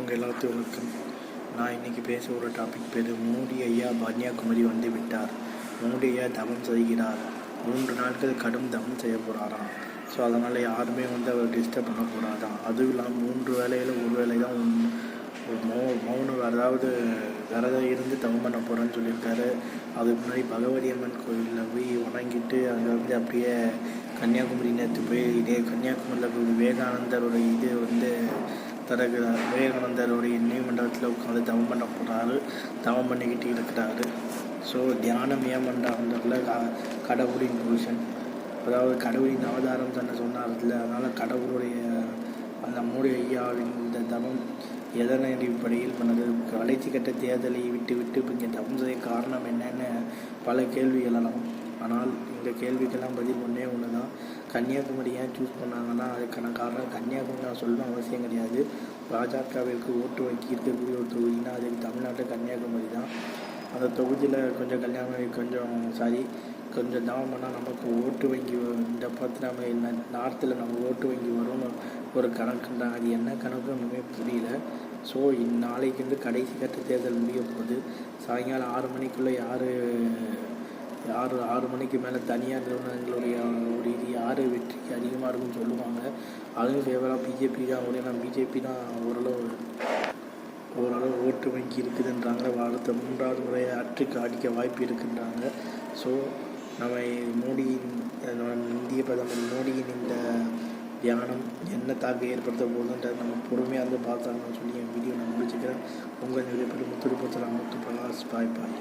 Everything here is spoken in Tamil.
உங்கள் எல்லாத்துக்கும் வணக்கம் நான் இன்றைக்கி பேச ஒரு டாபிக் பேர் மோடி ஐயா கன்னியாகுமரி வந்து விட்டார். மோடி ஐயா தவம் செய்கிறார். மூன்று நாட்கள் கடும் தவம் செய்ய போகிறாராம் ஸோ அதனால் யாருமே வந்து அவர் டிஸ்டர்ப் பண்ண போகிறாராம் அதுவும் இல்லாமல் மூன்று வேலையில் ஒரு வேலை தான் ஒரு மௌ மௌனம் அதாவது விரதம் இருந்து தவம் பண்ண போகிறேன்னு சொல்லியிருக்காரு. அதுக்கு முன்னாடி பகவதி அம்மன் கோயிலில் போய் வணங்கிட்டு அங்கே வந்து அப்படியே கன்னியாகுமரி நேற்று போய் இதே கன்னியாகுமரியில் போய் விவேகானந்தரோட இது வந்து தருகிறார் விவேகானந்தருடைய நீதிமன்றத்தில் உட்காந்து தவம் பண்ண போகிறாரு தவம் பண்ணிக்கிட்டு இருக்கிறாரு. ஸோ தியானம் ஏன் க கடவுளின் பொசிஷன் அதாவது கடவுளின் அவதாரம் தன்னை சொன்னார்ல அதனால் கடவுளுடைய அந்த மூடி ஐயாவின் இந்த தவம் எதன் அடிப்படையில் பண்ணது? கடைசி கட்ட தேர்தலை விட்டு விட்டு இப்போ இங்கே தவம் செய்ய காரணம் என்னென்னு பல கேள்வி எழலாம் ஆனால் இந்த கேள்விக்கெல்லாம் பதில் ஒன்றே ஒன்று தான் கன்னியாகுமரி ஏன் சூஸ் பண்ணாங்கன்னா அதுக்கான காரணம் கன்னியாகுமரி நான் சொல்லணும் அவசியம் கிடையாது. பாஜகவிற்கு ஓட்டு வங்கி இருக்கக்கூடிய ஒரு தொகுதினா அது தமிழ்நாட்டு கன்னியாகுமரி தான். அந்த தொகுதியில் கொஞ்சம் கன்னியாகுமரி கொஞ்சம் சாரி கொஞ்சம் தவம் பண்ணால் நமக்கு ஓட்டு வங்கி இந்த பார்த்து நம்ம நார்த்தில் நம்ம ஓட்டு வங்கி வரும்னு ஒரு கணக்குன்றாங்க அது என்ன கணக்கு ஒன்றுமே புரியல. ஸோ நாளைக்கு வந்து கடைசி கட்ட தேர்தல் முடிய போகுது. சாயங்காலம் ஆறு மணிக்குள்ளே யார் யார் ஆறு மணிக்கு மேலே தனியார் நிறுவனங்களுடைய ஒரு யார் வெற்றிக்கு அதிகமாக இருக்குன்னு சொல்லுவாங்க. அதுவும் ஃபேவராக பிஜேபி தான் ஒரு ஏன்னா பிஜேபி தான் ஓரளவு ஓரளவு ஓட்டு வங்கி இருக்குதுன்றாங்க. அடுத்த மூன்றாவது முறை அற்றுக்கு அடிக்க வாய்ப்பு இருக்குன்றாங்க. ஸோ நம்ம மோடியின் இந்திய பிரதமர் மோடியின் இந்த தியானம் என்ன தாக்கம் ஏற்படுத்த போகுதுன்றதை நம்ம பொறுமையாக இருந்து பார்த்தாங்கன்னு சொல்லி என் வீடியோ நான் முடிச்சுக்கிறேன். உங்கள் நிறைய பேர் முத்துரு முத்து பிரகாஷ். பாய் பாய்.